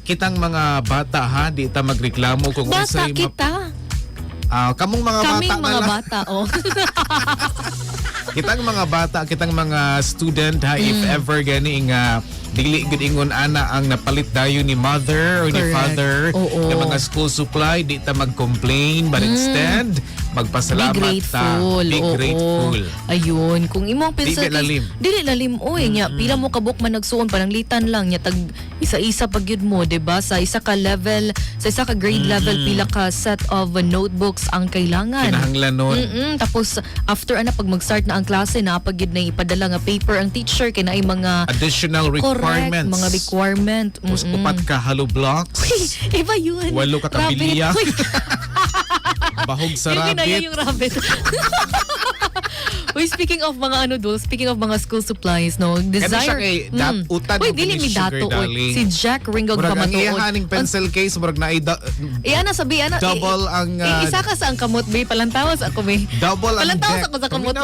kitang mga bata ha, di ta magreklamo kung Bata unsay map- kita. Ah, kamong mga Kaming bata na mga lang. bata, oh. Kitang mga bata, kitang mga student ha, if Mm. ever gani nga dili gud ingon ana ang napalit dayon ni mother or ni Correct. father Oo. ng mga school supply, di ta mag-complain but instead magpasalamat Mm. Be grateful. ta. Be oo. grateful. Ayun. Kung imong pencil Dili lalim. Dili lalim. Oy, nya pila mo kabuk man nagsuon pananglitan lang nya tag isa-isa pag yun mo, 'di ba? Sa isa ka level, sa isa ka grade level pila ka set of notebooks ang kailangan. Kinahanglan nun. Mm-mm. Tapos after ana pag mag-start na ang klase na pag yun na ipadala nga paper ang teacher kay naay mga Additional correct requirements. mga requirement. Tapos Mm-mm. upat ka hollow blocks. Iba yun. Walo ka kabilya. Bahog sa Yung rabbit. yung rabbit. Uy, speaking of mga ano do, speaking of mga school supplies, no, siya desire. kay dat- utan Uy, dili mi dato. Uy, si Jack Ringog Murag ang iyahaning pencil case, murag na da- Eh, ana sabi, ana. Double i- ang, ah, isa ka sa ang kamot, be. Palantawas ako, be. double ang Palantawas deck. ako sa kamot.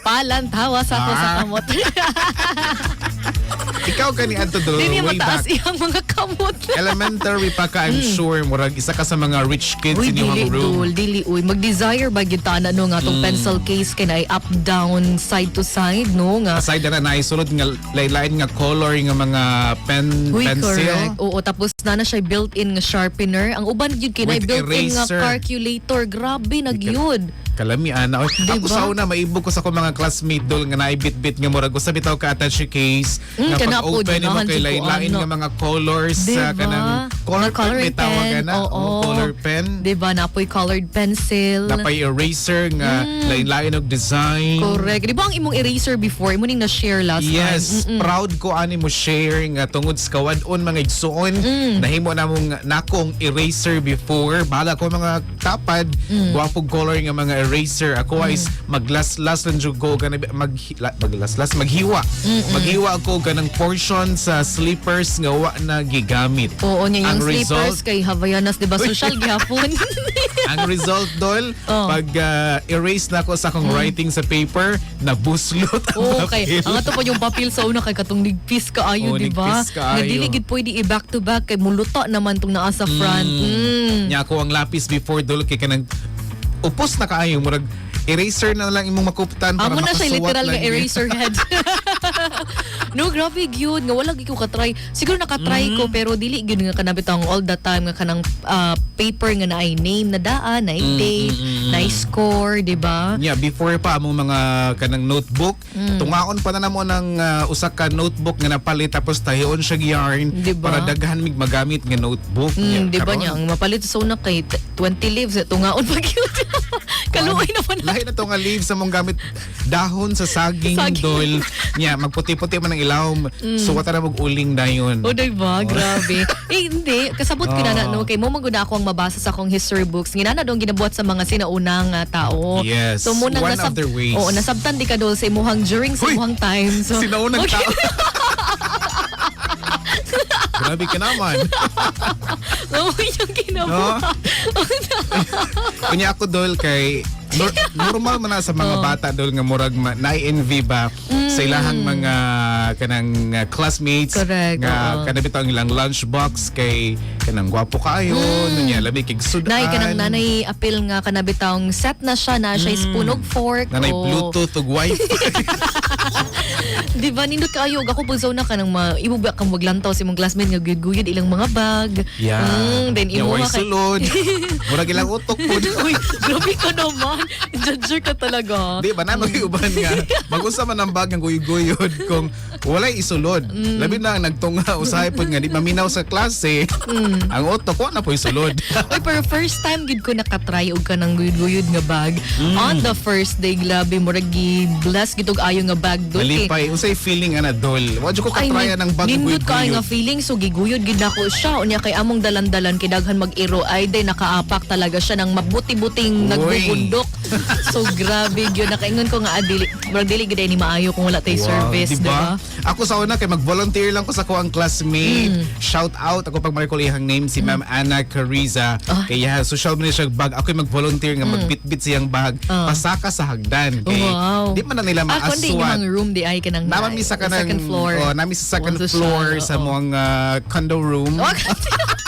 Palantawas ako sa Ah. kamot. Ikaw kani adto do Dili way mataas back. iyang mga kamot. Elementary pa ka, I'm sure, murag isa ka sa mga rich kids Uy, in dili, yung room. dul, dili, uy. Mag-desire ba yun ta na, no, nga tong Mm. pencil case kay na ay up, down, side to side, no, nga. Aside na na isulod nga lain nga color nga mga pen Uy, pencil. correct. Oo, tapos na na siya built-in nga sharpener. Ang uban yun kinay With built-in nga eraser. calculator. Grabe, nagyud. Kalami ana. Oy, Diba? Ako sa una maibog ko sa ko mga classmate dol nga naibit-bit nga murag usa bitaw ka attache case Mm, nga pag po, open mo kay lain-lain Kuan, nga mga colors sa Diba? kanang color Mga pen may tawag pen, na oo. color pen. Diba, napoy colored pencil. Napay eraser nga Mm. lain-lain og design. Correct. Di ba ang imong eraser before? Imo ning na-share last Yes, time. Mm-mm. proud ko ani mo share nga tungod sa kawadon mga igsuon. Mm. Nahimo na mong nakong eraser before. Bahala ko mga tapad, Mm. gwapong color nga mga eraser. Ako is maglaslas lang jud ko mag maglaslas maghiwa. Maghiwa ako kanang portion sa slippers nga wa na gigamit. Oo, niya Ang slippers result- kay Havaianas, di ba? Social gihapon. Ang result dol, Oh. pag ah, erase na ko sa akong writing sa paper, nabuslot ang Oo, kay papel. ang ato pa yung papel sa una kay katong nigpis kaayo, Oo, di ba? nigpis kaayo. Nga dili gid pwede i-back to back kay muluto naman tong naa sa front. Mm. Nya ako ang lapis before dol kay kanang upos na kaayo murag eraser na lang imong makuptan para Amo na siya makasuwat literal lang nga yun. eraser head. no, grabe gyud nga wala gyud ko katry. Siguro nakatry ko Mm. pero dili gyud nga kanabit ang all the time nga kanang ah, paper nga naay name na daan, naay Mm, date, mm, mm, naay score, di ba? Nya before pa among mga kanang notebook, Mm. tungaon pa na namo ng ah, usa ka notebook nga napalit tapos tahion siya yarn Diba? para daghan mig magamit nga notebook. Mm, Nya, di ba niya? Ang mapalit sa una kay t- 20 leaves, tungaon pa gyud. Kaluoy naman na. Lahi na to nga leaves sa mong gamit dahon sa saging, Saging. dol. Nya magputi-puti man ang ilawom. So wata na mag uling dayon. O, diba? Grabe. eh, hindi. Kasabot ko na na, Oh. no? Kay mo maguna ako ang mabasa sa akong history books. Ginana doon ginabuhat sa mga sinaunang ah, tao. Yes. So, munang One of their ways. Oo, nasabtan di ka doon sa imuhang during sa imuhang time. So, Sinaunang Okay. tao. Grabe ka naman. Oo, yung ginabuhat. Kunya ako dol kay nor- normal man na sa mga Oh. bata dol nga murag ma- na-envy ba sa ilahang mga kanang uh, classmates Correct, nga oo. kada bitaw ang ilang lunchbox kay kanang gwapo kayo mm. nya labi kay sudan. Nay, kanang nanay apil nga kanabitang set na siya na siya spunog fork. Nanay Oo. Bluetooth ug wifi. Di ba, nindot kayo. Ako po na ka nang ma, ibuba kang maglantaw si mong classmate nga guyud-guyud ilang mga bag. yeah. Mm, then imo ka sulod. Murag ilang utok po. Uy, grabe ka naman. Judger ka talaga. Di ba na uban nga mag-usa man ang bag ng guyod kung walay isulod. Mm. Labi na ang nagtunga usahay pod nga di maminaw sa klase. Mm. ang utok ko na po isulod. Uy, pero first time gid ko nakatry og ka ng guyud-guyud nga bag. Mm. On the first day, grabe, murag gi-bless gid og ayo nga bag doon. Malipay, unsay feeling ana dol. Wa jud ko katraya ng bag ng nindot ka nga feeling so giguyod gid nako siya unya kay among dalan-dalan kay daghan mag-iro ay day nakaapak talaga siya ng mabuti-buting nagbubundok so grabe yun. Nakaingon ko nga adili. Murag dili gid ni maayo kung wala tay service, di ba? Ako sa una kay mag-volunteer lang ko sa ko ang classmate. Mm. Shout out ako pag marikol ihang name si Ma'am Anna Cariza. Ah. Kaya social media siya bag. Ako mag-volunteer nga magbitbit siyang bag. Ah. Pasaka sa hagdan. Kay, Wow. Di man na nila Ako hindi yung maaswan. mga room di ay ka nang Naman mi sa kanang second floor. Oh, nami sa second floor sa oo. mga condo room.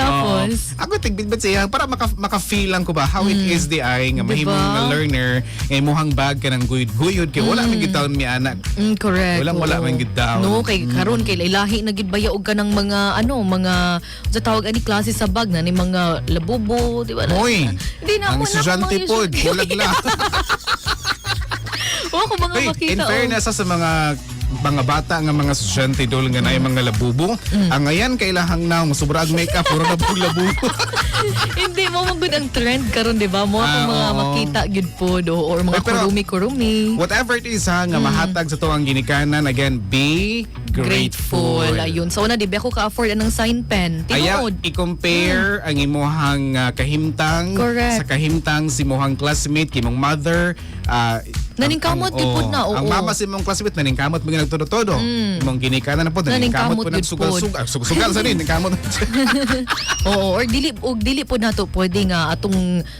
Tapos, Oo. ako tigbitbit siya para maka, maka-feel lang ko ba how it is di ay nga Diba? mahimong nga learner nga imuhang bag ka ng guyod-guyod kay wala man gitaon mi anak. Mm, correct. Walang- wala man gid. No, kay karon kay ilahi na gid bayaog ka ng mga ano, mga sa tawag ani klase sa bag na ni mga labubo, di ba? Hoy, Hindi na ang mo na estudyante mga pod, bulag lang. Oo, kung mga Hey, makita. in oh. fairness sa mga mga bata nga mga estudyante dol nga na mga labubo. Mm. Ang ngayon kailahang na masubra ang makeup puro na pug labubo. Hindi mo mo good ang trend karon di ba? Mo Ah, ang mga oo. makita gid pod o, or mga pero- kurumi-kurumi. Whatever it is ha, nga mahatag sa tuwang ginikanan, again, be grateful. Ayun. So na di ba ko ka-afford anong sign pen? Ayaw Tinuod. i-compare ang imuhang ah, kahimtang Correct. sa kahimtang si imuhang classmate, kimong mother. ah, Naningkamot ang- ang- pod na, Ang oo. mama si imong classmate, naningkamot mo nagtudo-todo. Imong ginikanan na po, naningkamot Naningkamot po gid nagsugal-sugal. Sugal sa rin, naningkamot. Oo, or dili og dili po nato pwede nga atong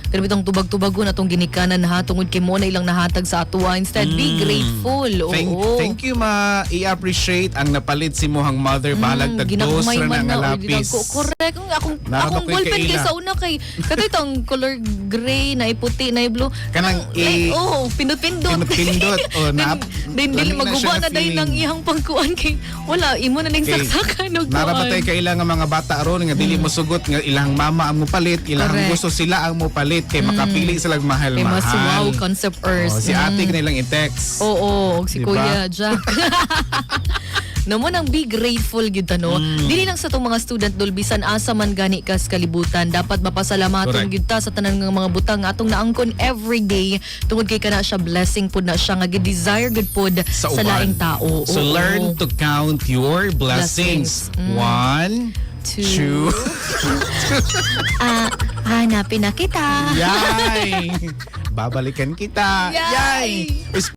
kanang bitong tubag-tubagon atong ginikanan ha tungod kay mo na ilang nahatag sa atoa. Instead, be grateful. Oo. Mm. Thank, thank you ma i-appreciate ang napalit si mohang mother balag Mm, tagdos ginagmay ra man na nga na, lapis. Correct. Ang akong Nara akong ko'y ballpen kay kaila? sa una kay kato itong color gray na iputi na blue. Kanang i- like, oh, pindot-pindot. Pindot-pindot. Oh, Then- nap- Then dili na maguba na na dahil ng ihang pagkuan kay wala imo na ning saksakan og Narabatay ka ilang nga mga bata aron nga dili mo sugot nga ilang mama ang mo palit, ilang Correct. gusto sila ang mo palit kay makapili sila Kay mahal-mahal. mas wow concept earth. Oh, si Mm. ate na ilang i-text. Oo, og si Diba? Kuya Jack. Namo nang be grateful gyud no. Mm. Dili lang sa tong mga student dol bisan asa man gani kas kalibutan dapat mapasalamaton gyud ta sa tanan nga mga butang atong naangkon every day tungod kay kana siya blessing pud na siya nga gi-desire gud pod sa, uban. laing tao. So Oo. learn to count your blessings. Blessings. Mm. One, Two. two, Ah, hanapin na kita. yay! Babalikan kita. Yay! Yay!